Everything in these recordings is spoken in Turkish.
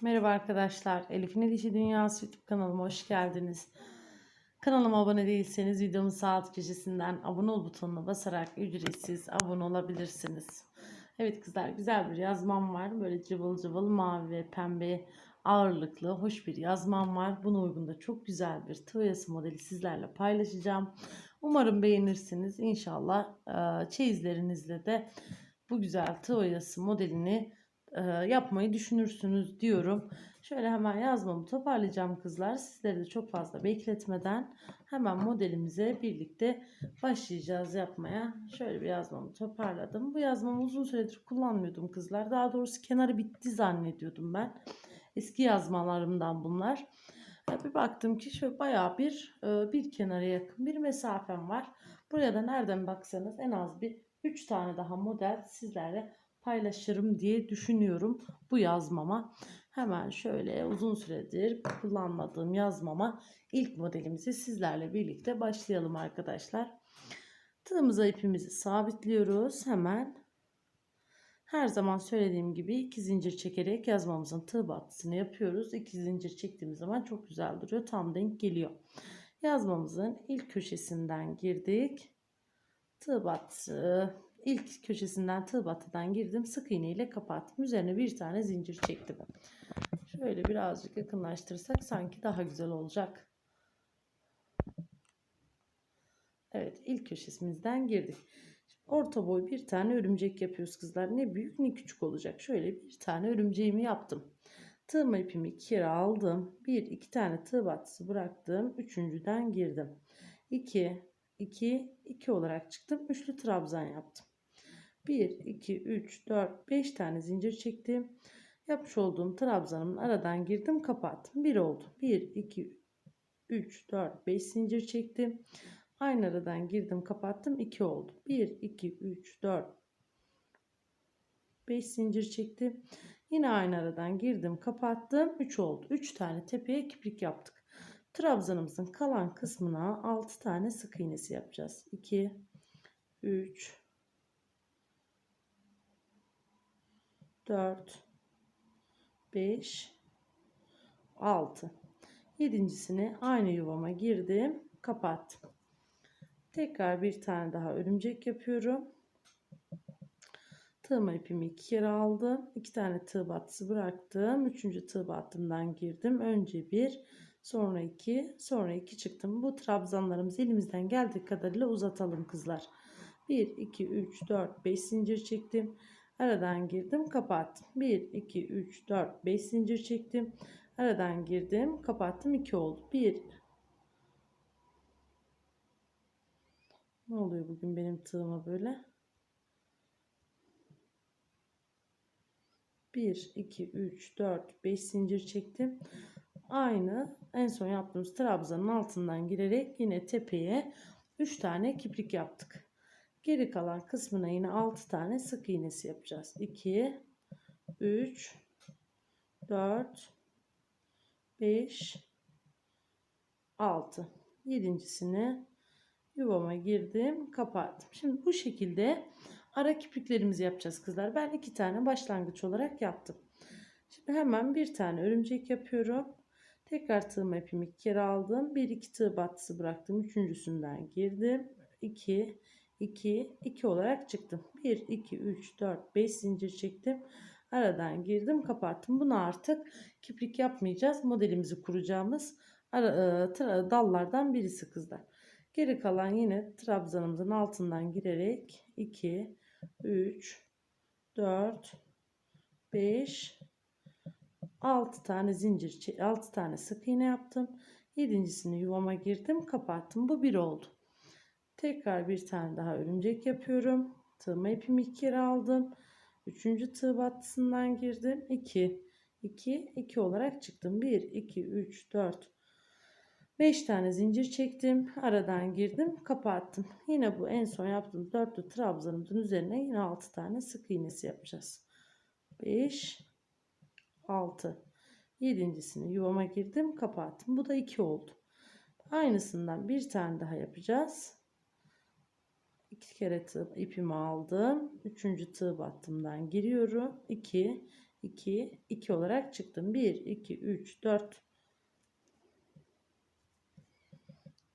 Merhaba arkadaşlar. Elif'in Dişi Dünyası YouTube kanalıma hoş geldiniz. Kanalıma abone değilseniz videomun sağ alt köşesinden abone ol butonuna basarak ücretsiz abone olabilirsiniz. Evet kızlar güzel bir yazmam var. Böyle cıvıl cıvıl mavi ve pembe ağırlıklı hoş bir yazmam var. Buna uygun da çok güzel bir tığ modeli sizlerle paylaşacağım. Umarım beğenirsiniz. İnşallah çeyizlerinizle de bu güzel tığ modelini yapmayı düşünürsünüz diyorum. Şöyle hemen yazmamı toparlayacağım kızlar. Sizleri de çok fazla bekletmeden hemen modelimize birlikte başlayacağız yapmaya. Şöyle bir yazmamı toparladım. Bu yazmamı uzun süredir kullanmıyordum kızlar. Daha doğrusu kenarı bitti zannediyordum ben. Eski yazmalarımdan bunlar. E, Bir baktım ki şöyle bayağı bir e, bir kenara yakın bir mesafem var. Buraya da nereden baksanız en az bir 3 tane daha model sizlerle paylaşırım diye düşünüyorum bu yazmama. Hemen şöyle uzun süredir kullanmadığım yazmama ilk modelimizi sizlerle birlikte başlayalım arkadaşlar. Tığımıza ipimizi sabitliyoruz. Hemen her zaman söylediğim gibi iki zincir çekerek yazmamızın tığ battısını yapıyoruz. İki zincir çektiğimiz zaman çok güzel duruyor. Tam denk geliyor. Yazmamızın ilk köşesinden girdik. Tığ battı ilk köşesinden tığ girdim. Sık iğne ile kapattım. Üzerine bir tane zincir çektim. Şöyle birazcık yakınlaştırırsak sanki daha güzel olacak. Evet ilk köşesimizden girdik. Orta boy bir tane örümcek yapıyoruz kızlar. Ne büyük ne küçük olacak. Şöyle bir tane örümceğimi yaptım. Tığma ipimi iki kere aldım. Bir iki tane tığ battısı bıraktım. Üçüncüden girdim. 2 2 2 olarak çıktım. Üçlü trabzan yaptım. 1 2 3 4 5 tane zincir çektim. Yapmış olduğum trabzanımın aradan girdim, kapattım. 1 oldu. 1 2 3 4 5 zincir çektim. Aynı aradan girdim, kapattım. 2 oldu. 1 2 3 4 5 zincir çektim. Yine aynı aradan girdim, kapattım. 3 oldu. 3 tane tepeye kiprik yaptık. Trabzanımızın kalan kısmına 6 tane sık iğnesi yapacağız. 2 3 4 5 6 yedincisini aynı yuvama girdim kapattım. Tekrar bir tane daha örümcek yapıyorum. Tığma ipimi iki kere aldım. İki tane tığ battısı bıraktım. Üçüncü tığ battımdan girdim. Önce bir sonra iki sonra iki çıktım. Bu trabzanlarımızı elimizden geldiği kadarıyla uzatalım kızlar. 1 2 3 4 5 zincir çektim Aradan girdim, kapattım. 1, 2, 3, 4, 5 zincir çektim. Aradan girdim, kapattım. 2 oldu. 1. Ne oluyor bugün benim tığıma böyle? 1, 2, 3, 4, 5 zincir çektim. Aynı en son yaptığımız trabzanın altından girerek yine tepeye 3 tane kiprik yaptık. Geri kalan kısmına yine 6 tane sık iğnesi yapacağız. 2 3 4 5 6 yedincisini yuvama girdim kapattım. Şimdi bu şekilde ara kipriklerimizi yapacağız kızlar. Ben iki tane başlangıç olarak yaptım. Şimdi hemen bir tane örümcek yapıyorum. Tekrar tığıma ipimi iki kere aldım. Bir iki tığ battısı bıraktım. Üçüncüsünden girdim. 2 2 2 olarak çıktım. 1 2 3 4 5 zincir çektim. Aradan girdim, kapattım. Bunu artık kiprik yapmayacağız. Modelimizi kuracağımız ara, e, dallardan birisi kızlar. Geri kalan yine trabzanımızın altından girerek 2 3 4 5 6 tane zincir 6 tane sık iğne yaptım. Yedincisini yuvama girdim, kapattım. Bu bir oldu. Tekrar bir tane daha örümcek yapıyorum. Tığıma ipimi iki kere aldım. Üçüncü tığ battısından girdim. 2, 2, 2 olarak çıktım. 1, 2, 3, 4, 5 tane zincir çektim. Aradan girdim. Kapattım. Yine bu en son yaptığım dörtlü trabzanımızın üzerine yine 6 tane sık iğnesi yapacağız. 5, 6. Yedincisini yuvama girdim. Kapattım. Bu da 2 oldu. Aynısından bir tane daha yapacağız iki kere tığ ipimi aldım. Üçüncü tığ battımdan giriyorum. 2 2 2 olarak çıktım. 1 2 3 4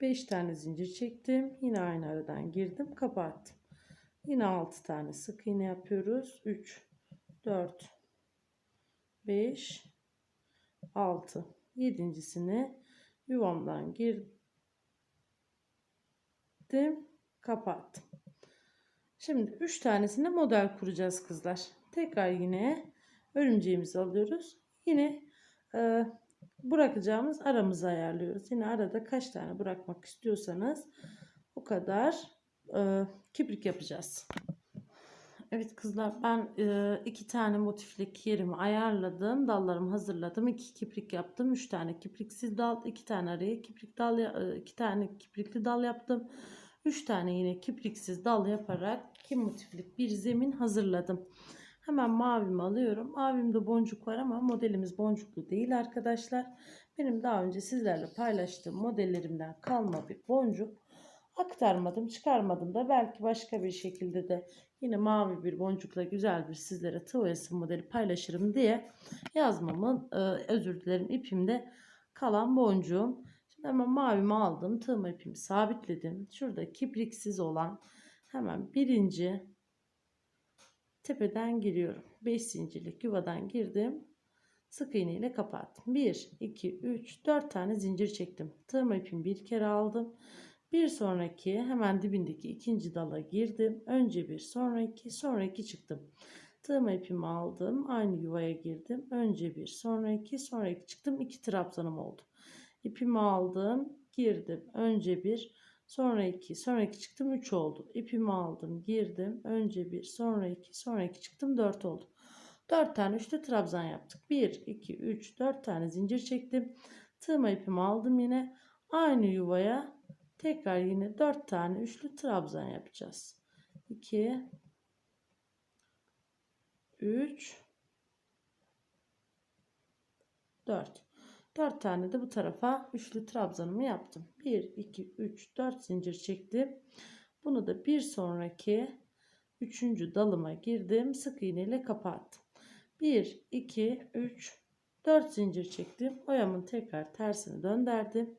5 tane zincir çektim. Yine aynı aradan girdim, kapattım. Yine 6 tane sık iğne yapıyoruz. 3 4 5 6 yedincisini yuvamdan girdim kapattım. Şimdi 3 tanesinde model kuracağız kızlar. Tekrar yine örümceğimizi alıyoruz. Yine e, bırakacağımız aramızı ayarlıyoruz. Yine arada kaç tane bırakmak istiyorsanız o kadar e, kibrik yapacağız. Evet kızlar ben e, iki tane motiflik yerimi ayarladım. Dallarımı hazırladım. iki kiprik yaptım. Üç tane kipriksiz dal. iki tane araya kiprik dal. e, iki tane kiprikli dal yaptım. Üç tane yine kipriksiz dal yaparak iki motiflik bir zemin hazırladım. Hemen mavimi alıyorum. Mavimde boncuk var ama modelimiz boncuklu değil arkadaşlar. Benim daha önce sizlerle paylaştığım modellerimden kalma bir boncuk. Aktarmadım, çıkarmadım da belki başka bir şekilde de yine mavi bir boncukla güzel bir sizlere tığ modeli paylaşırım diye yazmamın e, özür dilerim ipimde kalan boncuğum. Hemen mavimi aldım. Tığım ipimi sabitledim. Şurada kipriksiz olan hemen birinci tepeden giriyorum. 5 zincirlik yuvadan girdim. Sık iğne ile kapattım. 1, 2, 3, 4 tane zincir çektim. Tığım ipimi bir kere aldım. Bir sonraki hemen dibindeki ikinci dala girdim. Önce bir sonraki sonraki çıktım. Tığım ipimi aldım. Aynı yuvaya girdim. Önce bir sonraki sonraki çıktım. İki trabzanım oldu. İpimi aldım. Girdim. Önce bir sonra iki sonraki çıktım. Üç oldu. İpimi aldım. Girdim. Önce bir sonra iki sonraki çıktım. Dört oldu. Dört tane üçlü trabzan yaptık. Bir, iki, üç, dört tane zincir çektim. Tığıma ipimi aldım yine. Aynı yuvaya Tekrar yine 4 tane üçlü trabzan yapacağız. 2 3 4 4 tane de bu tarafa üçlü trabzanımı yaptım. 1 2 3 4 zincir çektim. Bunu da bir sonraki üçüncü dalıma girdim. Sık iğne ile kapattım. 1 2 3 4 zincir çektim. Oyamın tekrar tersini döndürdüm.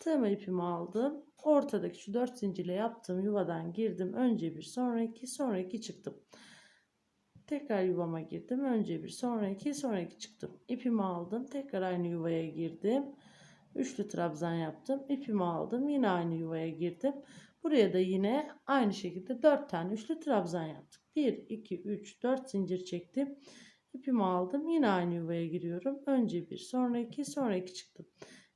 Tığma ipimi aldım. Ortadaki şu 4 zincirle yaptığım yuvadan girdim. Önce bir sonraki sonraki çıktım. Tekrar yuvama girdim. Önce bir sonraki sonraki çıktım. İpimi aldım. Tekrar aynı yuvaya girdim. Üçlü trabzan yaptım. İpimi aldım. Yine aynı yuvaya girdim. Buraya da yine aynı şekilde 4 tane üçlü trabzan yaptık. 1, 2, 3, 4 zincir çektim. İpimi aldım. Yine aynı yuvaya giriyorum. Önce bir sonraki sonraki çıktım.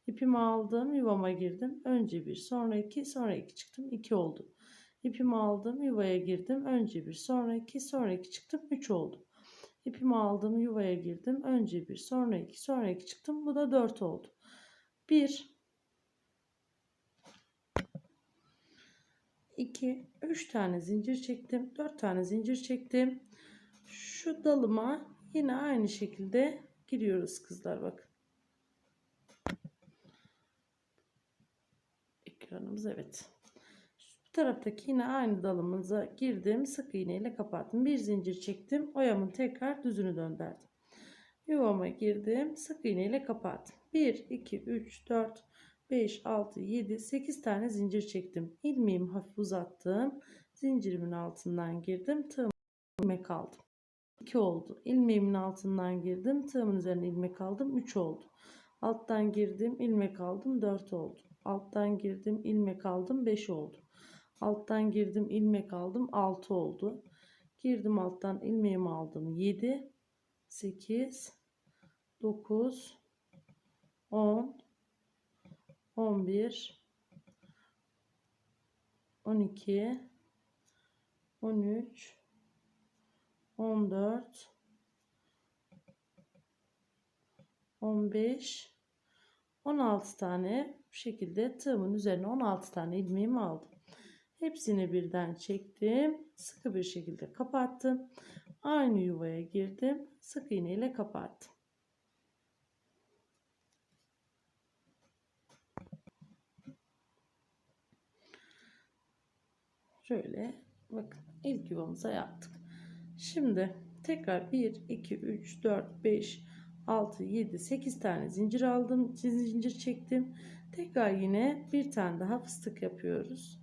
İpimi aldım, yuvama girdim. Önce bir, sonra iki, sonra iki çıktım. iki oldu. İpimi aldım, yuvaya girdim. Önce bir, sonra iki, sonra iki çıktım. Üç oldu. İpimi aldım, yuvaya girdim. Önce bir, sonra iki, sonra iki çıktım. Bu da dört oldu. Bir, iki, üç tane zincir çektim. Dört tane zincir çektim. Şu dalıma yine aynı şekilde giriyoruz kızlar bakın. ekranımız evet. Taraftaki yine aynı dalımıza girdim. Sık iğne ile kapattım. Bir zincir çektim. Oyamın tekrar düzünü döndürdüm. Yuvama girdim. Sık iğne ile kapattım. 1, 2, 3, 4, 5, 6, 7, 8 tane zincir çektim. İlmeğimi hafif uzattım. Zincirimin altından girdim. Tığım ilmek aldım. 2 oldu. İlmeğimin altından girdim. Tığımın üzerine ilmek aldım. 3 oldu. Alttan girdim. ilmek aldım. 4 oldu. Alttan girdim ilmek aldım 5 oldu. Alttan girdim ilmek aldım 6 oldu. Girdim alttan ilmeğimi aldım 7 8 9 10 11 12 13 14 15 16 tane bu şekilde tığımın üzerine 16 tane ilmeğimi aldım. Hepsini birden çektim. Sıkı bir şekilde kapattım. Aynı yuvaya girdim. Sık iğne ile kapattım. Şöyle bakın ilk yuvamıza yaptık. Şimdi Tekrar 1, 2, 3, 4, 5, 6, 7, 8 tane zincir aldım. Zincir çektim. Tekrar yine bir tane daha fıstık yapıyoruz.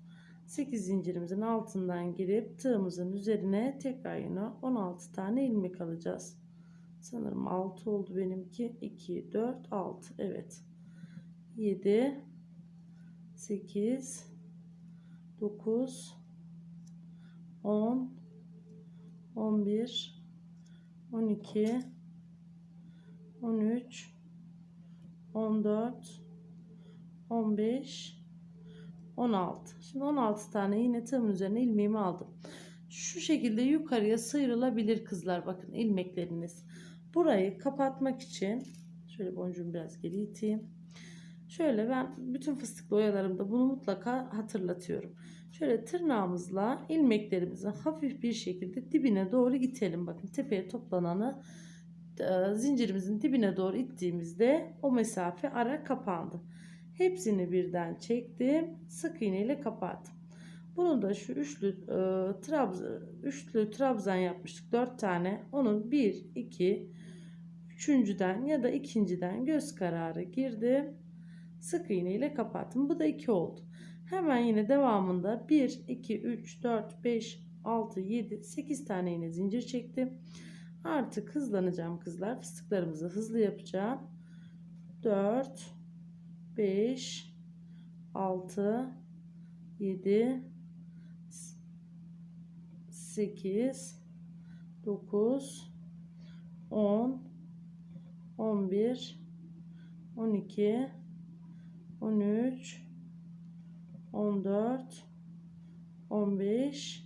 8 zincirimizin altından girip tığımızın üzerine tekrar yine 16 tane ilmek alacağız. Sanırım 6 oldu benimki. 2, 4, 6. Evet. 7, 8, 9, 10, 11, 12, 13, 14, 15, 16. Şimdi 16 tane yine tığımın üzerine ilmeğimi aldım. Şu şekilde yukarıya sıyrılabilir kızlar. Bakın ilmekleriniz. Burayı kapatmak için şöyle boncuğumu biraz geri iteyim. Şöyle ben bütün fıstıklı oyalarımda bunu mutlaka hatırlatıyorum. Şöyle tırnağımızla ilmeklerimizi hafif bir şekilde dibine doğru itelim. Bakın tepeye toplananı e, zincirimizin dibine doğru ittiğimizde o mesafe ara kapandı. Hepsini birden çektim. Sık iğne ile kapattım. Bunu da şu üçlü e, trabzan, üçlü trabzan yapmıştık. Dört tane. Onun bir, iki, üçüncüden ya da ikinciden göz kararı girdim. Sık iğne ile kapattım. Bu da iki oldu. Hemen yine devamında 1, 2, 3, 4, 5, 6, 7, 8 tane yine zincir çektim. Artık hızlanacağım kızlar. Fıstıklarımızı hızlı yapacağım. 4, 5, 6, 7, 8, 9, 10, 11, 12, 13, 14, 15,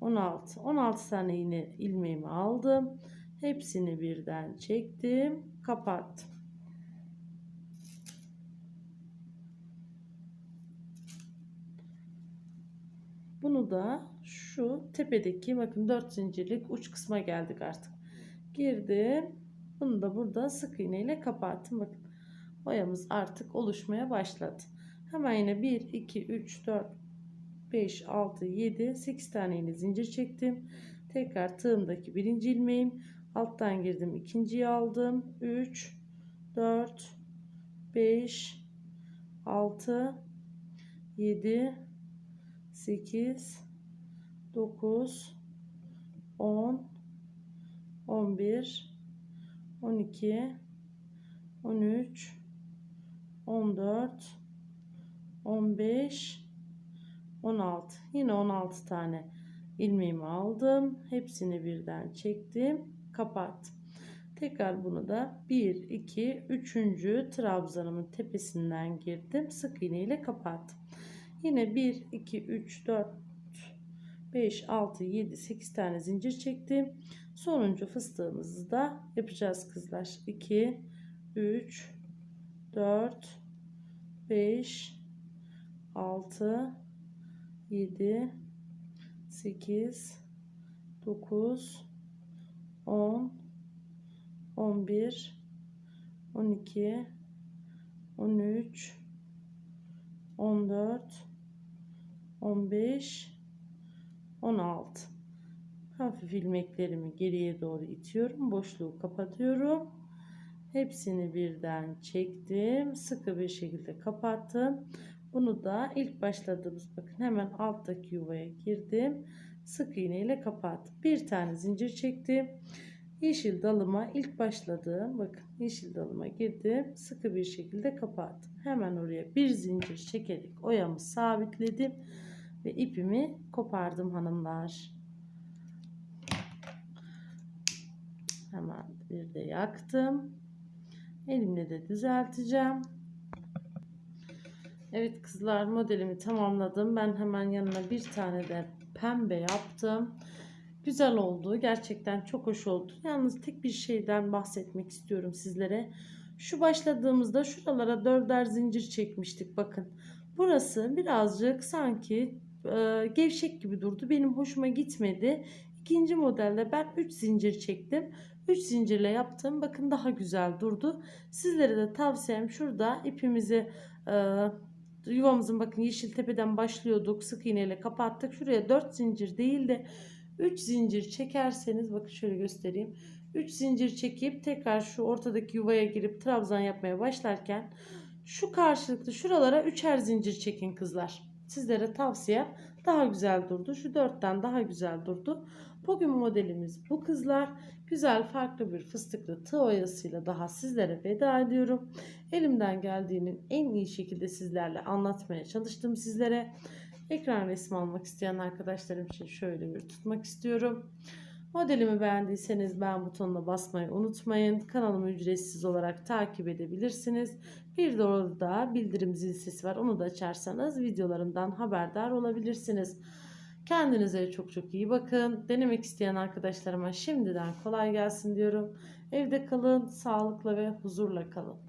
16. 16 tane yine ilmeğimi aldım. Hepsini birden çektim. Kapattım. Bunu da şu tepedeki bakın 4 zincirlik uç kısma geldik artık. Girdim. Bunu da burada sık iğne ile kapattım. Bakın boyamız artık oluşmaya başladı. Hemen yine 1, 2, 3, 4, 5, 6, 7, 8 tane yine zincir çektim. Tekrar tığımdaki birinci ilmeğim. Alttan girdim. ikinciyi aldım. 3, 4, 5, 6, 7, 8, 9, 10, 11, 12, 13, 14, 15, 16. Yine 16 tane ilmeğimi aldım. Hepsini birden çektim. Kapattım. Tekrar bunu da 1, 2, 3. trabzanımın tepesinden girdim. Sık iğne ile kapattım. Yine 1, 2, 3, 4, 5, 6, 7, 8 tane zincir çektim. Sonuncu fıstığımızı da yapacağız kızlar. 2, 3, 4, 5, 6, 7, 8, 9, 10, 11, 12, 13, 14, 15, 16. Hafif ilmeklerimi geriye doğru itiyorum. Boşluğu kapatıyorum. Hepsini birden çektim. Sıkı bir şekilde kapattım. Bunu da ilk başladığımız bakın hemen alttaki yuvaya girdim. Sık iğne ile kapattım. Bir tane zincir çektim. Yeşil dalıma ilk başladığım bakın yeşil dalıma girdim. Sıkı bir şekilde kapattım. Hemen oraya bir zincir çekerek oyamı sabitledim ve ipimi kopardım hanımlar. Hemen bir de yaktım. Elimle de düzelteceğim. Evet kızlar modelimi tamamladım. Ben hemen yanına bir tane de pembe yaptım. Güzel oldu. Gerçekten çok hoş oldu. Yalnız tek bir şeyden bahsetmek istiyorum sizlere. Şu başladığımızda şuralara dörder zincir çekmiştik. Bakın. Burası birazcık sanki e, gevşek gibi durdu. Benim hoşuma gitmedi. İkinci modelde ben 3 zincir çektim. 3 zincirle yaptım. Bakın daha güzel durdu. Sizlere de tavsiyem şurada ipimizi e, yuvamızın bakın yeşil tepeden başlıyorduk. Sık iğneyle kapattık. Şuraya 4 zincir değil de 3 zincir çekerseniz bakın şöyle göstereyim. 3 zincir çekip tekrar şu ortadaki yuvaya girip trabzan yapmaya başlarken şu karşılıklı şuralara üçer zincir çekin kızlar. Sizlere tavsiye daha güzel durdu. Şu dörtten daha güzel durdu. Bugün modelimiz bu kızlar. Güzel farklı bir fıstıklı tığ oyasıyla daha sizlere veda ediyorum. Elimden geldiğinin en iyi şekilde sizlerle anlatmaya çalıştım sizlere. Ekran resmi almak isteyen arkadaşlarım için şöyle bir tutmak istiyorum. Modelimi beğendiyseniz beğen butonuna basmayı unutmayın. Kanalımı ücretsiz olarak takip edebilirsiniz. Bir de orada bildirim zil sesi var. Onu da açarsanız videolarımdan haberdar olabilirsiniz. Kendinize çok çok iyi bakın. Denemek isteyen arkadaşlarıma şimdiden kolay gelsin diyorum. Evde kalın, sağlıkla ve huzurla kalın.